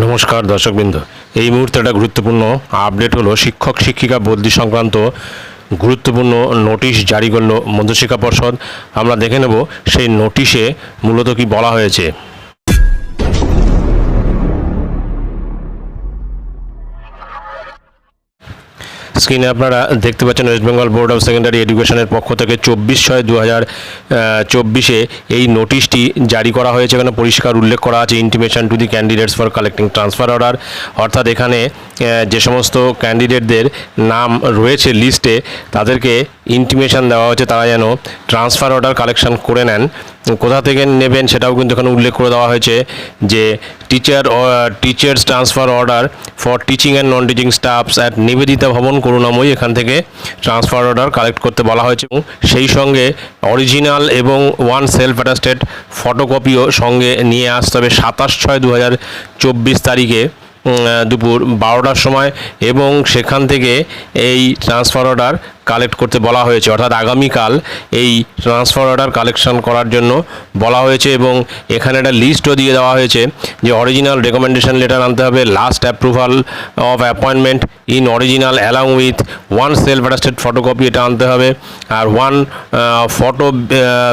নমস্কার, দর্শকবৃন্দ। এই মুহূর্তে একটা গুরুত্বপূর্ণ আপডেট হলো, শিক্ষক, শিক্ষিকা বদলি সংক্রান্ত গুরুত্বপূর্ণ নোটিশ জারি করল মধ্যশিক্ষা পর্ষদ। আমরা দেখে নেব সেই নোটিশে মূলত কি বলা হয়েছে। স্ক্রিনে আপনারা দেখতে পাচ্ছেন West Bengal board of secondary এডুকেশনের পক্ষ থেকে চব্বিশ ছয় দু হাজার চব্বিশে এই নোটিশটি জারি করা হয়েছে। এখানে পরিষ্কার উল্লেখ করা আছে intimation to the candidates for collecting transfer order অর্থাৎ এখানে যে সমস্ত ক্যান্ডিডেটদের নাম রয়েছে লিস্টে তাদেরকে ইন্টিমেশন দেওয়া হয়েছে। তারা যেন ট্রান্সফার অর্ডার কালেকশন করে নেন। কোথা থেকে নেবেন সেটাও কিন্তু এখানে উল্লেখ করে দেওয়া হয়েছে যে teacher teachers transfer order for teaching and non teaching staffs at Nivedita Bhavan Karunamoyee এখান থেকে ট্রান্সফার অর্ডার কালেক্ট করতে বলা হয়েছে সেই সঙ্গে অরিজিনাল এবং ওয়ান সেলফ অ্যাটাস্টেড ফটোকপিও সঙ্গে নিয়ে আসতে হবে সাতাশ ছয় দু তারিখে দুপুর বারোটার সময় এবং সেখান থেকে এই ট্রান্সফার অর্ডার কালেক্ট করতে বলা হয়েছে। অর্থাৎ আগামীকাল এই ট্রান্সফার অর্ডার কালেকশন করার জন্য বলা হয়েছে এবং এখানে একটা লিস্টও দিয়ে দেওয়া হয়েছে যে অরিজিনাল রেকমেন্ডেশন লেটার আনতে হবে last approval of appointment in original along with one self attested photocopy এটা আনতে হবে আর ওয়ান ফটো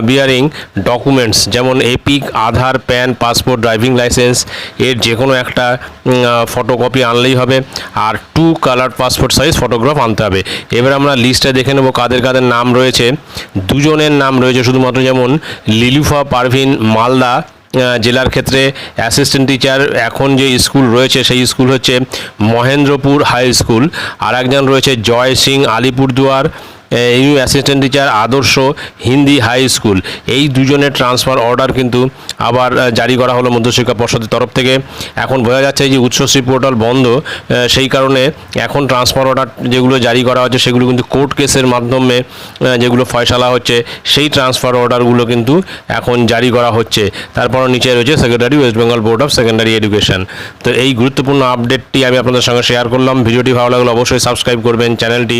বিয়ারিং ডকুমেন্টস যেমন EPIC Aadhaar PAN passport driving licence এর যে কোনো একটা ফটোকপি আনলেই হবে। আর two colour passport size photograph আনতে হবে। এবার আমরা লিস্টে দেখে নেব কাদের কাদের নাম রয়েছে। দুজনের নাম রয়েছে শুধুমাত্র যেমন লিলুফা, পারভিন, মালদা জেলার ক্ষেত্রে অ্যাসিস্ট্যান্ট টিচার এখন যে স্কুল রয়েছে সেই স্কুল হচ্ছে মহেন্দ্রপুর হাই স্কুল। আর একজন রয়েছে Joy Singh, Alipurduar you assistant teacher Adarsha Hindi high school. এই দুজনের ট্রান্সফার অর্ডার কিন্তু আবার জারি করা হলো মধ্যশিক্ষা পর্ষদের তরফ থেকে। এখন বোঝা যাচ্ছে যে উচ্চশ্রী পোর্টাল বন্ধ সেই কারণে এখন ট্রান্সফার অর্ডার যেগুলো জারি করা হচ্ছে, সেগুলো কিন্তু কোর্ট কেসের মাধ্যমে যেগুলো ফয়সালা হচ্ছে, সেই ট্রান্সফার অর্ডারগুলো কিন্তু এখন জারি করা হচ্ছে। তারপর নিচে রয়েছে secretary, West Bengal board of secondary education. তো এই গুরুত্বপূর্ণ আপডেটটি আমি আপনাদের সঙ্গে শেয়ার করলাম। ভিডিওটি ভালো লাগলে অবশ্যই সাবস্ক্রাইব করবেন চ্যানেলটি।